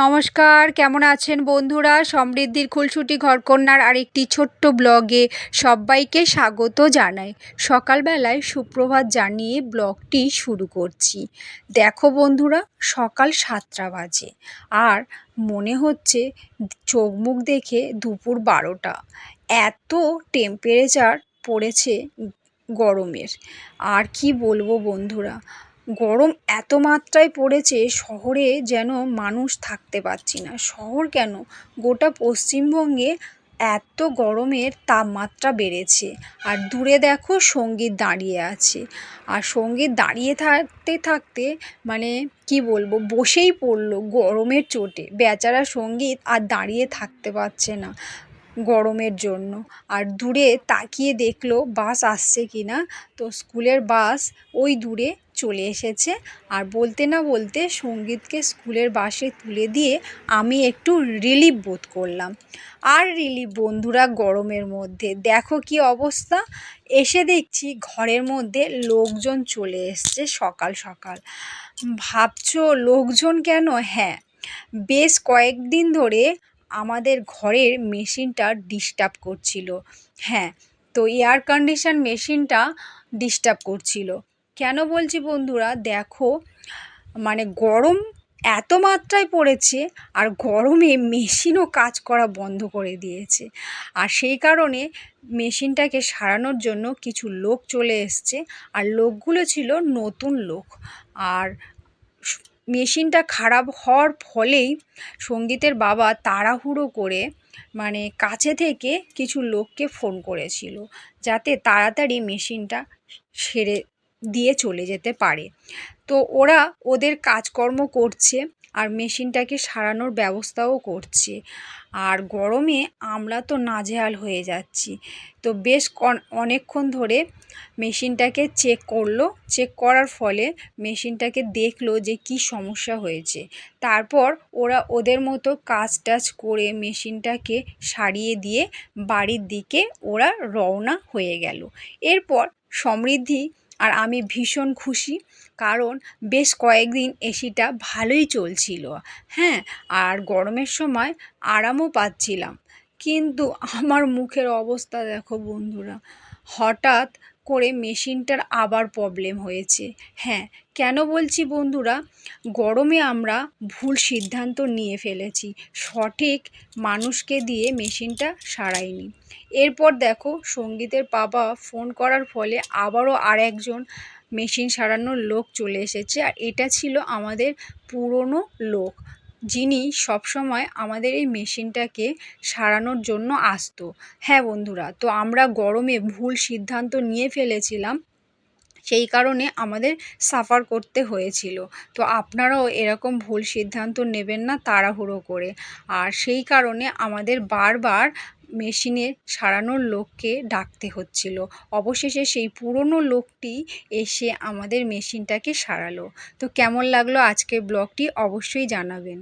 নমস্কার, কেমন আছেন বন্ধুরা? সমৃদ্ধির খুলছুটি ঘরকন্যার আরেকটি ছোট্ট ব্লগে সবাইকে স্বাগত জানাই। সকালবেলায় সুপ্রভাত জানিয়ে ব্লগটি শুরু করছি। দেখো বন্ধুরা, সকাল সাতটা বাজে। আর মনে হচ্ছে চোখ মুখ দেখে দুপুর বারোটা। এত টেম্পারেচার পড়েছে গরমের। আর কি বলব বন্ধুরা গরম এত মাত্রায় পড়েছে শহরে যেন মানুষ থাকতে পারছি না। শহর কেন? গোটা পশ্চিমবঙ্গে এত গরমের তাপমাত্রা বেড়েছে। আর দূরে দেখো সংগীত দাঁড়িয়ে আছে। আর সংগীত দাঁড়িয়ে থাকতে থাকতে মানে কি বলব, বসেই পড়ল গরমের চোটে। বেচারা সংগীত আর দাঁড়িয়ে থাকতে পারছে না। গরমের জন্য। আর দূরে তাকিয়ে দেখল বাস আসছে কি না তো স্কুলের বাস ওই দূরে চলে এসেছে। আর বলতে না বলতে সঙ্গীতকে স্কুলের বাসে তুলে দিয়ে আমি একটু রিলিফ বোধ করলাম। আর রিলিফ বন্ধুরা গরমের মধ্যে। দেখো কি অবস্থা। এসে দেখছি ঘরের মধ্যে লোকজন চলে এসছে সকাল সকাল। ভাবছ লোকজন কেন? হ্যাঁ বেশ কয়েকদিন ধরে আমাদের ঘরের মেশিনটা ডিস্টার্ব করছিল। হ্যাঁ তো এয়ার কন্ডিশন মেশিনটা ডিস্টার্ব করছিল। কেন বলছি বন্ধুরা? দেখো মানে গরম এত মাত্রায় পড়েছে আর গরমে মেশিনও কাজ করা বন্ধ করে দিয়েছে। আর সেই কারণে মেশিনটাকে সারানোর জন্য কিছু লোক চলে এসছে। আর লোকগুলো ছিল নতুন লোক। আর মেশিনটা খারাপ হওয়ার ফলেই সঙ্গীতের বাবা তাড়াহুড়ো করে মানে কাছে থেকে কিছু লোককে ফোন করেছিল, যাতে তাড়াতাড়ি মেশিনটা সেরে দিয়ে চলে যেতে পারে। তো ওরা ওদের কাজকর্ম করছে আর মেশিনটাকে সারানোর ব্যবস্থাও করছে। আর গরমে আমরা তো নাজেহাল হয়ে যাচ্ছি। তো বেশ অনেকক্ষণ ধরে মেশিনটাকে চেক করল। চেক করার ফলে মেশিনটাকে দেখল যে কি সমস্যা হয়েছে। তারপর ওরা ওদের মতো কাজ টাজ করে মেশিনটাকে সারিয়ে দিয়ে বাড়ির দিকে ওরা রওনা হয়ে গেল। এরপর সমৃদ্ধি আর আমি ভীষণ খুশি, কারণ বেশ কয়েকদিন এসিটা ভালোই চলছিল। হ্যাঁ আর গরমের সময় আরামও পাচ্ছিলাম। কিন্তু আমার মুখের অবস্থা দেখো বন্ধুরা, হঠাৎ করে মেশিনটার আবার প্রবলেম হয়েছে। হ্যাঁ কেন বলছি বন্ধুরা? গরমে আমরা ভুল সিদ্ধান্ত নিয়ে ফেলেছি। সঠিক মানুষকে দিয়ে মেশিনটা সারাইনি। এরপর দেখো, সঙ্গীতের বাবা ফোন করার ফলে আবারও আর একজন মেশিন সারানোর লোক চলে এসেছে। আর এটা ছিল আমাদের পুরনো লোক। যিনি সবসময় আমাদের এই মেশিনটাকে সারানোর জন্য আসতো। হ্যাঁ বন্ধুরা, তো আমরা গরমে ভুল সিদ্ধান্ত নিয়ে ফেলেছিলাম। সেই কারণে আমাদের সাফার করতে হয়েছিল। তো আপনারাও এরকম ভুল সিদ্ধান্ত নেবেন না তাড়াহুড়ো করে। আর সেই কারণে আমাদের বারবার মেশিনে সারানোর লোককে ডাকতে হচ্ছিল। অবশেষে সেই পুরনো লোকটি এসে আমাদের মেশিনটাকে সারালো। তো কেমন লাগল আজকের ব্লগটি অবশ্যই জানাবেন।